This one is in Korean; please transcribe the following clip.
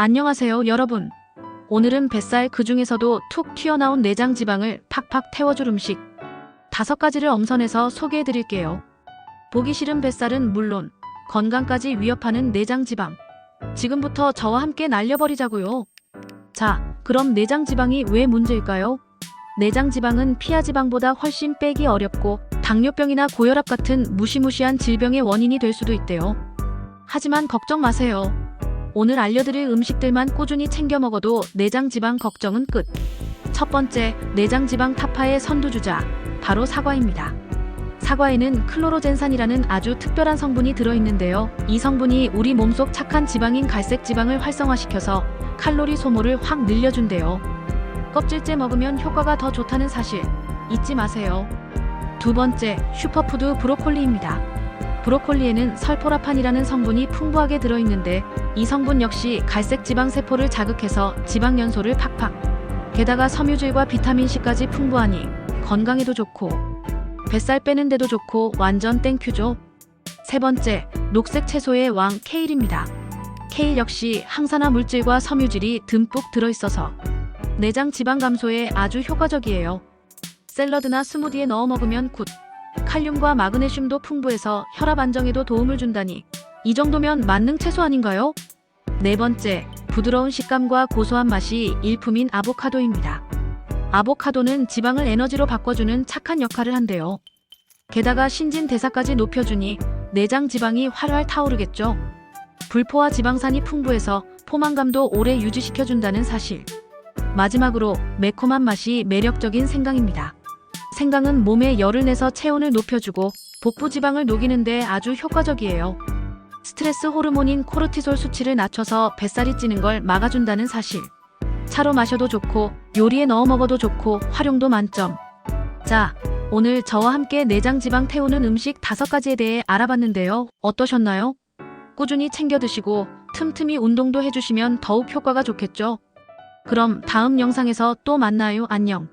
안녕하세요, 여러분. 오늘은 뱃살 그 중에서도 툭 튀어나온 내장 지방을 팍팍 태워줄 음식 다섯 가지를 엄선해서 소개해 드릴게요. 보기 싫은 뱃살은 물론 건강까지 위협하는 내장 지방. 지금부터 저와 함께 날려버리자고요. 자, 그럼 내장 지방이 왜 문제일까요? 내장 지방은 피하 지방보다 훨씬 빼기 어렵고 당뇨병이나 고혈압 같은 무시무시한 질병의 원인이 될 수도 있대요. 하지만 걱정 마세요. 오늘 알려드릴 음식들만 꾸준히 챙겨 먹어도 내장 지방 걱정은 끝. 첫 번째, 내장 지방 타파의 선두주자, 바로 사과입니다. 사과에는 클로로젠산이라는 아주 특별한 성분이 들어있는데요. 이 성분이 우리 몸속 착한 지방인 갈색 지방을 활성화시켜서 칼로리 소모를 확 늘려준대요. 껍질째 먹으면 효과가 더 좋다는 사실 잊지 마세요. 두 번째, 슈퍼푸드 브로콜리입니다. 브로콜리에는 설포라판이라는 성분이 풍부하게 들어있는데 이 성분 역시 갈색 지방 세포를 자극해서 지방 연소를 팍팍. 게다가 섬유질과 비타민 C까지 풍부하니 건강에도 좋고 뱃살 빼는 데도 좋고 완전 땡큐죠. 세 번째, 녹색 채소의 왕 케일입니다. 케일 역시 항산화 물질과 섬유질이 듬뿍 들어있어서 내장 지방 감소에 아주 효과적이에요. 샐러드나 스무디에 넣어 먹으면 굿. 칼륨과 마그네슘도 풍부해서 혈압 안정에도 도움을 준다니 이 정도면 만능 채소 아닌가요? 네 번째, 부드러운 식감과 고소한 맛이 일품인 아보카도입니다. 아보카도는 지방을 에너지로 바꿔주는 착한 역할을 한대요. 게다가 신진 대사까지 높여주니 내장 지방이 활활 타오르겠죠. 불포화 지방산이 풍부해서 포만감도 오래 유지시켜준다는 사실. 마지막으로 매콤한 맛이 매력적인 생강입니다. 생강은 몸에 열을 내서 체온을 높여주고 복부 지방을 녹이는데 아주 효과적이에요. 스트레스 호르몬인 코르티솔 수치를 낮춰서 뱃살이 찌는 걸 막아준다는 사실. 차로 마셔도 좋고 요리에 넣어 먹어도 좋고 활용도 만점. 자, 오늘 저와 함께 내장 지방 태우는 음식 다섯 가지에 대해 알아봤는데요. 어떠셨나요? 꾸준히 챙겨 드시고 틈틈이 운동도 해주시면 더욱 효과가 좋겠죠? 그럼 다음 영상에서 또 만나요. 안녕.